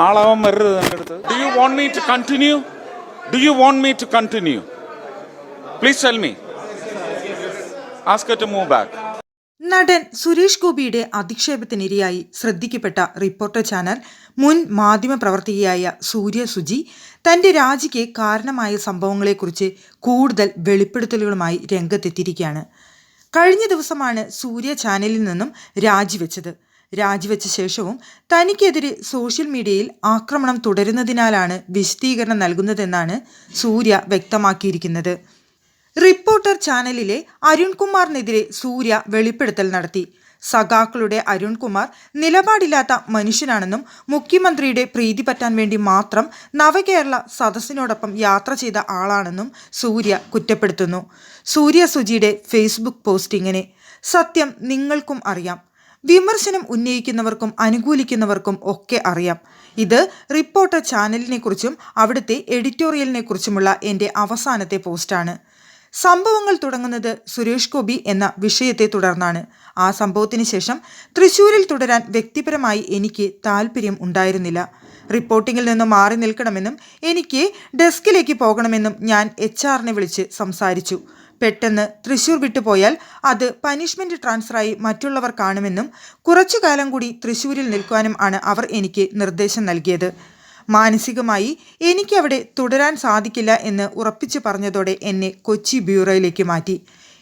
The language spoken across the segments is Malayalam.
ആളാവാൻ വരരുത് എന്റെ അടുത്ത്. Do you want me to continue do you want me to continue please tell me ask to move back നടൻ സുരേഷ് ഗോപിയുടെ അധിക്ഷേപത്തിനിരയായി ശ്രദ്ധിക്കപ്പെട്ട റിപ്പോർട്ടർ ചാനൽ മുൻ മാധ്യമപ്രവർത്തകയായ സൂര്യ സുജി തന്റെ രാജിക്ക് കാരണമായ സംഭവങ്ങളെക്കുറിച്ച് കൂടുതൽ വെളിപ്പെടുത്തലുകളുമായി രംഗത്തെത്തിയിരിക്കുകയാണ്. കഴിഞ്ഞ ദിവസമാണ് സൂര്യ ചാനലിൽ നിന്നും രാജിവെച്ചത്. രാജിവെച്ച ശേഷവും തനിക്കെതിരെ സോഷ്യൽ മീഡിയയിൽ ആക്രമണം തുടരുന്നതിനാലാണ് വിശദീകരണം നൽകുന്നതെന്നാണ് സൂര്യ വ്യക്തമാക്കിയിരിക്കുന്നത്. റിപ്പോർട്ടർ ചാനലിലെ അരുൺകുമാറിനെതിരെ സൂര്യ വെളിപ്പെടുത്തൽ നടത്തി. സഖാക്കളുടെ അരുൺകുമാർ നിലപാടില്ലാത്ത മനുഷ്യനാണെന്നും മുഖ്യമന്ത്രിയുടെ പ്രീതി പറ്റാൻ വേണ്ടി മാത്രം നവകേരള സദസ്സിനോടൊപ്പം യാത്ര ചെയ്ത ആളാണെന്നും സൂര്യ കുറ്റപ്പെടുത്തുന്നു. സൂര്യ സുജിയുടെ ഫേസ്ബുക്ക് പോസ്റ്റിങ്ങിനെ. സത്യം നിങ്ങൾക്കും അറിയാം. വിമർശനം ഉന്നയിക്കുന്നവർക്കും അനുകൂലിക്കുന്നവർക്കും ഒക്കെ അറിയാം. ഇത് റിപ്പോർട്ടർ ചാനലിനെക്കുറിച്ചും അവിടുത്തെ എഡിറ്റോറിയലിനെക്കുറിച്ചുമുള്ള എന്റെ അവസാനത്തെ പോസ്റ്റാണ്. സംഭവങ്ങൾ തുടങ്ങുന്നത് സുരേഷ് ഗോപി എന്ന വിഷയത്തെ തുടർന്നാണ്. ആ സംഭവത്തിന് ശേഷം തൃശൂരിൽ തുടരാൻ വ്യക്തിപരമായി എനിക്ക് താല്പര്യം ഉണ്ടായിരുന്നില്ല. റിപ്പോർട്ടിങ്ങിൽ നിന്നും മാറി നിൽക്കണമെന്നും എനിക്ക് ഡെസ്കിലേക്ക് പോകണമെന്നും ഞാൻ എച്ച് ആറിനെ വിളിച്ച് സംസാരിച്ചു. പെട്ടെന്ന് തൃശൂർ വിട്ടുപോയാൽ അത് പനിഷ്മെന്റ് ട്രാൻസ്ഫറായി മറ്റുള്ളവർ കാണുമെന്നും കുറച്ചു കാലം കൂടി തൃശൂരിൽ നിൽക്കുവാനും ആണ് അവർ എനിക്ക് നിർദ്ദേശം നൽകിയത്. മാനസികമായി എനിക്കവിടെ തുടരാൻ സാധിക്കില്ല എന്ന് ഉറപ്പിച്ചു പറഞ്ഞതോടെ എന്നെ കൊച്ചി ബ്യൂറോയിലേക്ക് മാറ്റി.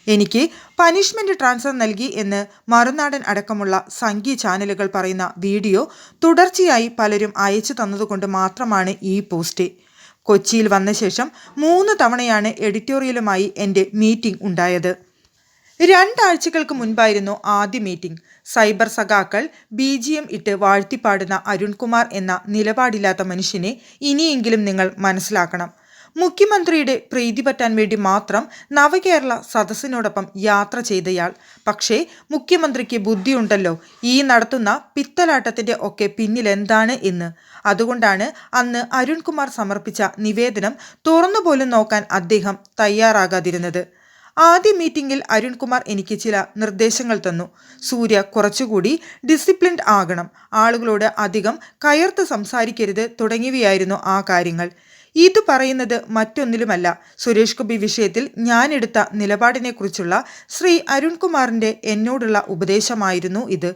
എനിക്ക് പനിഷ്മെന്റ് ട്രാൻസ്ഫർ നൽകി എന്ന് മറുനാടൻ അടക്കമുള്ള സംഘീയ ചാനലുകൾ പറയുന്ന വീഡിയോ തുടർച്ചയായി പലരും അയച്ചു തന്നതുകൊണ്ട് മാത്രമാണ് ഈ പോസ്റ്റ്. കൊച്ചിയിൽ വന്ന ശേഷം മൂന്ന് തവണയാണ് എഡിറ്റോറിയലുമായി എന്റെ മീറ്റിംഗ് ഉണ്ടായത്. രണ്ടാഴ്ചകൾക്ക് മുൻപായിരുന്നു ആദ്യ മീറ്റിംഗ്. സൈബർ സഖാക്കൾ ബി ജി എം ഇട്ട് വാഴ്ത്തിപ്പാടുന്ന അരുൺകുമാർ എന്ന നിലപാടില്ലാത്ത മനുഷ്യനെ ഇനിയെങ്കിലും നിങ്ങൾ മനസ്സിലാക്കണം. മുഖ്യമന്ത്രിയുടെ പ്രീതി പറ്റാൻ വേണ്ടി മാത്രം നവകേരള സദസ്സിനോടൊപ്പം യാത്ര ചെയ്തയാൾ. പക്ഷേ മുഖ്യമന്ത്രിക്ക് ബുദ്ധിയുണ്ടല്ലോ. ഈ നടത്തുന്ന പിത്തലാട്ടത്തിന്റെ ഒക്കെ പിന്നിൽ എന്താണ് എന്ന്. അതുകൊണ്ടാണ് അന്ന് അരുൺകുമാർ സമർപ്പിച്ച നിവേദനം തുറന്നുപോലും നോക്കാൻ അദ്ദേഹം തയ്യാറാകാതിരുന്നത്. ആദ്യ മീറ്റിംഗിൽ അരുൺകുമാർ എനിക്ക് ചില നിർദ്ദേശങ്ങൾ തന്നു. സൂര്യ കുറച്ചുകൂടി ഡിസിപ്ലിൻഡ് ആകണം. ആളുകളോട് അധികം കയർത്ത് സംസാരിക്കരുത് തുടങ്ങിയവയായിരുന്നു ആ കാര്യങ്ങൾ. ഇത് പറയുന്നത് മറ്റൊന്നിലുമല്ല. സുരേഷ് ഗോപി വിഷയത്തിൽ ഞാനെടുത്ത നിലപാടിനെക്കുറിച്ചുള്ള ശ്രീ അരുൺകുമാറിന്റെ എന്നോടുള്ള ഉപദേശമായിരുന്നു ഇത്.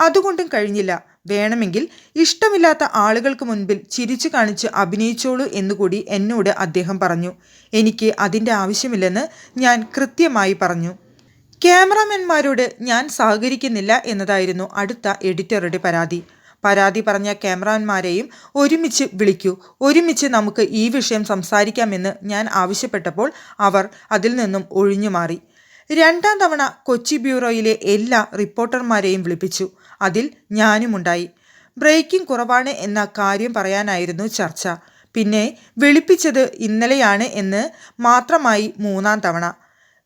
അതുകൊണ്ടും കഴിഞ്ഞില്ല. വേണമെങ്കിൽ ഇഷ്ടമില്ലാത്ത ആളുകൾക്ക് മുൻപിൽ ചിരിച്ചു കാണിച്ച് അഭിനയിച്ചോളൂ എന്നുകൂടി എന്നോട് അദ്ദേഹം പറഞ്ഞു. എനിക്ക് അതിന്റെ ആവശ്യമില്ലെന്ന് ഞാൻ കൃത്യമായി പറഞ്ഞു. ക്യാമറാമാൻമാരോട് ഞാൻ സഹകരിക്കുന്നില്ല എന്നതായിരുന്നു അടുത്ത എഡിറ്ററുടെ പരാതി. പരാതി പറഞ്ഞ ക്യാമറാമാരെയും ഒരുമിച്ച് വിളിക്കൂ. ഒരുമിച്ച് നമുക്ക് ഈ വിഷയം സംസാരിക്കാമെന്ന് ഞാൻ ആവശ്യപ്പെട്ടപ്പോൾ അവർ അതിൽ നിന്നും ഒഴിഞ്ഞു മാറി. രണ്ടാം തവണ കൊച്ചി ബ്യൂറോയിലെ എല്ലാ റിപ്പോർട്ടർമാരെയും വിളിപ്പിച്ചു. അതിൽ ഞാനുമുണ്ടായി. ബ്രേക്കിംഗ് കുറവാണ് എന്ന കാര്യം പറയാനായിരുന്നു ചർച്ച. പിന്നെ വിളിപ്പിച്ചത് ഇന്നലെയാണ് എന്ന് മാത്രമായി മൂന്നാം തവണ.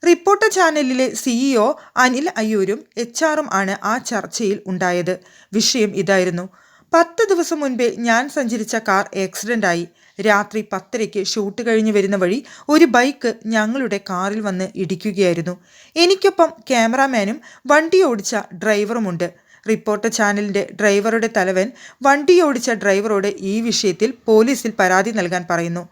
റിപ്പോർട്ടർ ചാനലിലെ സിഇഒ അനിൽ അയ്യൂരും എച്ച് ആറും ആണ് ആ ചർച്ചയിൽ ഉണ്ടായത്. വിഷയം ഇതായിരുന്നു. പത്ത് ദിവസം മുൻപേ ഞാൻ സഞ്ചരിച്ച കാർ ആക്സിഡന്റായി രാത്രി പത്തരയ്ക്ക് ഷൂട്ട് കഴിഞ്ഞു വരുന്ന വഴി ഒരു ബൈക്ക് ഞങ്ങളുടെ കാറിൽ വന്ന് ഇടിക്കുകയായിരുന്നു. എനിക്കൊപ്പം ക്യാമറാമാനും വണ്ടി ഓടിച്ച ഡ്രൈവറുമുണ്ട് റിപ്പോർട്ടർ ചാനലിന്റെ ഡ്രൈവറുടെ തലവൻ വണ്ടി ഓടിച്ച ഡ്രൈവറോട് ഈ വിഷയത്തിൽ പോലീസിൽ പരാതി നൽകാൻ പറയുന്നു.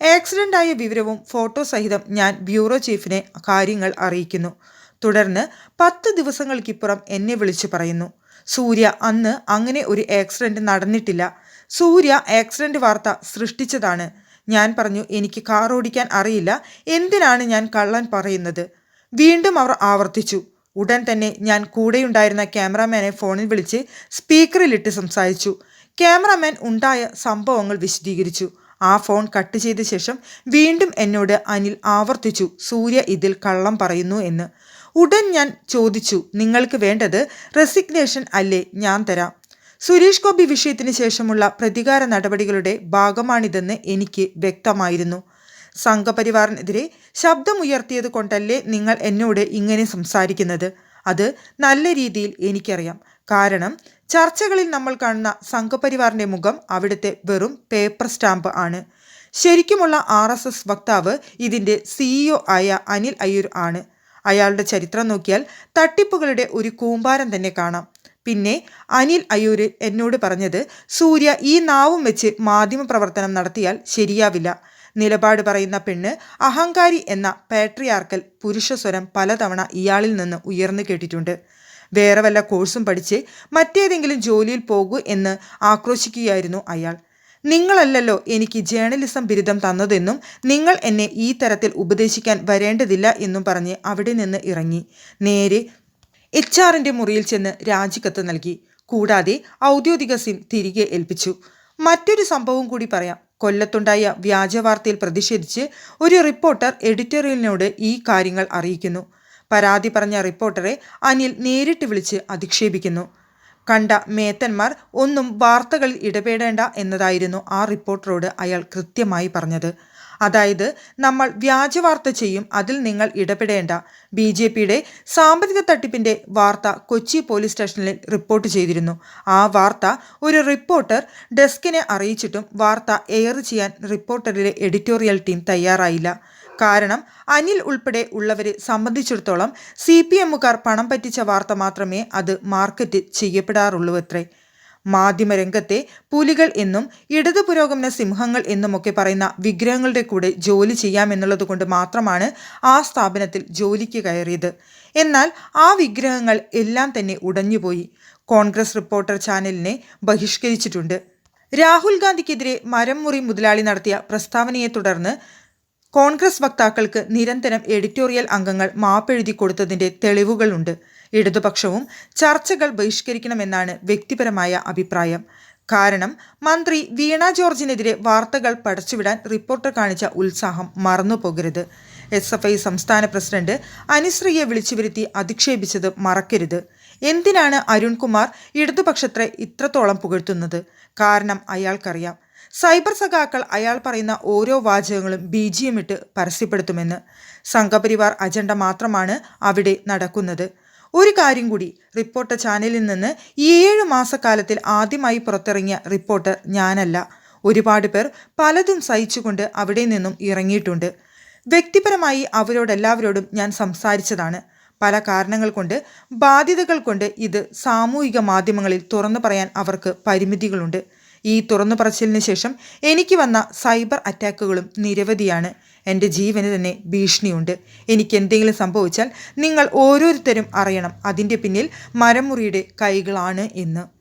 ആക്സിഡന്റായ വിവരവും ഫോട്ടോ സഹിതം ഞാൻ ബ്യൂറോ ചീഫിനെ കാര്യങ്ങൾ അറിയിക്കുന്നു. തുടർന്ന് പത്ത് ദിവസങ്ങൾക്കിപ്പുറം എന്നെ വിളിച്ചു പറയുന്നു. സൂര്യ അന്ന് അങ്ങനെ ഒരു ആക്സിഡന്റ് നടന്നിട്ടില്ല. സൂര്യ ആക്സിഡന്റ് വാർത്ത സൃഷ്ടിച്ചതാണ്. ഞാൻ പറഞ്ഞു എനിക്ക് കാർ ഓടിക്കാൻ അറിയില്ല. എന്തിനാണ് ഞാൻ കള്ളൻ പറയുന്നത്? വീണ്ടും അവർ ആവർത്തിച്ചു. ഉടൻ തന്നെ ഞാൻ കൂടെയുണ്ടായിരുന്ന ക്യാമറാമാനെ ഫോണിൽ വിളിച്ച് സ്പീക്കറിലിട്ട് സംസാരിച്ചു. ക്യാമറാമാൻ ഉണ്ടായ സംഭവങ്ങൾ വിശദീകരിച്ചു. ആ ഫോൺ കട്ട് ചെയ്ത ശേഷം വീണ്ടും എന്നോട് അനിൽ ആവർത്തിച്ചു സൂര്യ ഇതിൽ കള്ളം പറയുന്നു എന്ന്. ഉടൻ ഞാൻ ചോദിച്ചു നിങ്ങൾക്ക് വേണ്ടത് റെസിഗ്നേഷൻ അല്ലേ? ഞാൻ തരാം. സുരേഷ് ഗോപി വിഷയത്തിന് ശേഷമുള്ള പ്രതികാര നടപടികളുടെ ഭാഗമാണിതെന്ന് എനിക്ക് വ്യക്തമായിരുന്നു. സംഘപരിവാറിനെതിരെ ശബ്ദമുയർത്തിയത് കൊണ്ടല്ലേ നിങ്ങൾ എന്നോട് ഇങ്ങനെ സംസാരിക്കുന്നത്? അത് നല്ല രീതിയിൽ എനിക്കറിയാം. കാരണം ചർച്ചകളിൽ നമ്മൾ കാണുന്ന സംഘപരിവാറിന്റെ മുഖം അവിടുത്തെ വെറും പേപ്പർ സ്റ്റാമ്പ് ആണ്. ശരിക്കുമുള്ള ആർ എസ് എസ് വക്താവ് ഇതിന്റെ സിഇഒ ആയ അനിൽ അയ്യൂർ ആണ്. അയാളുടെ ചരിത്രം നോക്കിയാൽ തട്ടിപ്പുകളുടെ ഒരു കൂമ്പാരം തന്നെ കാണാം. പിന്നെ അനിൽ അയ്യൂര് എന്നോട് പറഞ്ഞത് സൂര്യ ഈ നാവും വെച്ച് മാധ്യമപ്രവർത്തനം നടത്തിയാൽ ശരിയാവില്ല. നിലപാട് പറയുന്ന പെണ്ണ് അഹങ്കാരി എന്ന പാട്രിയാർക്കൽ പുരുഷസ്വരം പലതവണ ഇയാളിൽ നിന്ന് ഉയർന്നു കേട്ടിട്ടുണ്ട്. വേറെ വല്ല കോഴ്സും പഠിച്ച് മറ്റേതെങ്കിലും ജോലിയിൽ പോകൂ എന്ന് ആക്രോശിക്കുകയായിരുന്നു അയാൾ. നിങ്ങളല്ലല്ലോ എനിക്ക് ജേർണലിസം ബിരുദം തന്നതെന്നും നിങ്ങൾ എന്നെ ഈ തരത്തിൽ ഉപദേശിക്കാൻ വരേണ്ടതില്ല എന്നും പറഞ്ഞ് അവിടെ നിന്ന് ഇറങ്ങി. നേരെ എച്ച് ആറിന്റെ മുറിയിൽ ചെന്ന് രാജിക്കത്ത് നൽകി. കൂടാതെ ഔദ്യോഗിക സിം തിരികെ ഏൽപ്പിച്ചു. മറ്റൊരു സംഭവം കൂടി പറയാം. കൊല്ലത്തുണ്ടായ വ്യാജവാർത്തയിൽ പ്രതിഷേധിച്ച് ഒരു റിപ്പോർട്ടർ എഡിറ്റോറിയലിനോട് ഈ കാര്യങ്ങൾ അറിയിക്കുന്നു. പരാതി പറഞ്ഞ റിപ്പോർട്ടറെ അനിൽ നേരിട്ട് വിളിച്ച് അധിക്ഷേപിക്കുന്നു. കണ്ട മേത്തന്മാർ ഒന്നും വാർത്തകളിൽ ഇടപെടേണ്ട എന്നതായിരുന്നു ആ റിപ്പോർട്ടറോട് അയാൾ കൃത്യമായി പറഞ്ഞത്. അതായത് നമ്മൾ വ്യാജ വാർത്ത ചെയ്യും അതിൽ നിങ്ങൾ ഇടപെടേണ്ട. ബി ജെ പിയുടെ സാമ്പത്തിക തട്ടിപ്പിന്റെ വാർത്ത കൊച്ചി പോലീസ് സ്റ്റേഷനിൽ റിപ്പോർട്ട് ചെയ്തിരുന്നു. ആ വാർത്ത ഒരു റിപ്പോർട്ടർ ഡെസ്കിനെ അറിയിച്ചിട്ടും വാർത്ത എയർ ചെയ്യാൻ റിപ്പോർട്ടറിലെ എഡിറ്റോറിയൽ ടീം തയ്യാറായില്ല. കാരണം അനിൽ ഉൾപ്പെടെ ഉള്ളവരെ സംബന്ധിച്ചിടത്തോളം സി പി എമ്മുകാർ പണം പറ്റിച്ച വാർത്ത മാത്രമേ അത് മാർക്കറ്റ് ചെയ്യപ്പെടാറുള്ളൂ അത്രേ മാധ്യമരംഗത്തെ പുലികൾ എന്നും ഇടതു പുരോഗമന സിംഹങ്ങൾ എന്നുമൊക്കെ പറയുന്ന വിഗ്രഹങ്ങളുടെ കൂടെ ജോലി ചെയ്യാമെന്നുള്ളത് കൊണ്ട് മാത്രമാണ് ആ സ്ഥാപനത്തിൽ ജോലിക്ക് കയറിയത്. എന്നാൽ ആ വിഗ്രഹങ്ങൾ എല്ലാം തന്നെ ഉടഞ്ഞുപോയി. കോൺഗ്രസ് റിപ്പോർട്ടർ ചാനലിനെ ബഹിഷ്കരിച്ചിട്ടുണ്ട്. രാഹുൽ ഗാന്ധിക്കെതിരെ മരം മുറി മുതലാളി നടത്തിയ പ്രസ്താവനയെ തുടർന്ന് കോൺഗ്രസ് വക്താക്കൾക്ക് നിരന്തരം എഡിറ്റോറിയൽ അംഗങ്ങൾ മാപ്പെഴുതി കൊടുത്തതിന്റെ തെളിവുകളുണ്ട്. ഇടതുപക്ഷവും ചർച്ചകൾ ബഹിഷ്കരിക്കണമെന്നാണ് വ്യക്തിപരമായ അഭിപ്രായം. കാരണം മന്ത്രി വീണ ജോർജിനെതിരെ വാർത്തകൾ പടച്ചുവിടാൻ റിപ്പോർട്ടർ കാണിച്ച ഉത്സാഹം മറന്നുപോകരുത്. എസ് എഫ് ഐ സംസ്ഥാന പ്രസിഡന്റ് അനുശ്രീയെ വിളിച്ചു വരുത്തി അധിക്ഷേപിച്ചത് മറക്കരുത്. എന്തിനാണ് അരുൺകുമാർ ഇടതുപക്ഷത്തെ ഇത്രത്തോളം പുകഴ്ത്തുന്നത്? കാരണം അയാൾക്കറിയാം. സൈബർ സഖാക്കൾ അയാൾ പറയുന്ന ഓരോ വാചകങ്ങളും ബി ജി എം ഇട്ട് പരസ്യപ്പെടുത്തുമെന്ന് സംഘപരിവാർ അജണ്ട മാത്രമാണ് അവിടെ നടക്കുന്നത്. ഒരു കാര്യം കൂടി റിപ്പോർട്ടർ ചാനലിൽ നിന്ന് ഈ ഏഴു മാസക്കാലത്തിൽ ആദ്യമായി പുറത്തിറങ്ങിയ റിപ്പോർട്ടർ ഞാനല്ല. ഒരുപാട് പേർ പലതും സഹിച്ചുകൊണ്ട് അവിടെ നിന്നും ഇറങ്ങിയിട്ടുണ്ട്. വ്യക്തിപരമായി അവരോടെല്ലാവരോടും ഞാൻ സംസാരിച്ചതാണ്. പല കാരണങ്ങൾ കൊണ്ട് ബാധ്യതകൾ കൊണ്ട് ഇത് സാമൂഹിക മാധ്യമങ്ങളിൽ തുറന്നു പറയാൻ അവർക്ക് പരിമിതികളുണ്ട്. ഈ തുറന്നു പറച്ചിലിന് ശേഷം എനിക്ക് വന്ന സൈബർ അറ്റാക്കുകളും നിരവധിയാണ്. എന്റെ ജീവന് തന്നെ ഭീഷണിയുണ്ട്. എനിക്ക് എന്തെങ്കിലും സംഭവിച്ചാൽ നിങ്ങൾ ഓരോരുത്തരും അറിയണം. അതിന്റെ പിന്നിൽ മരമുറിയുടെ കൈകളാണ് എന്ന്.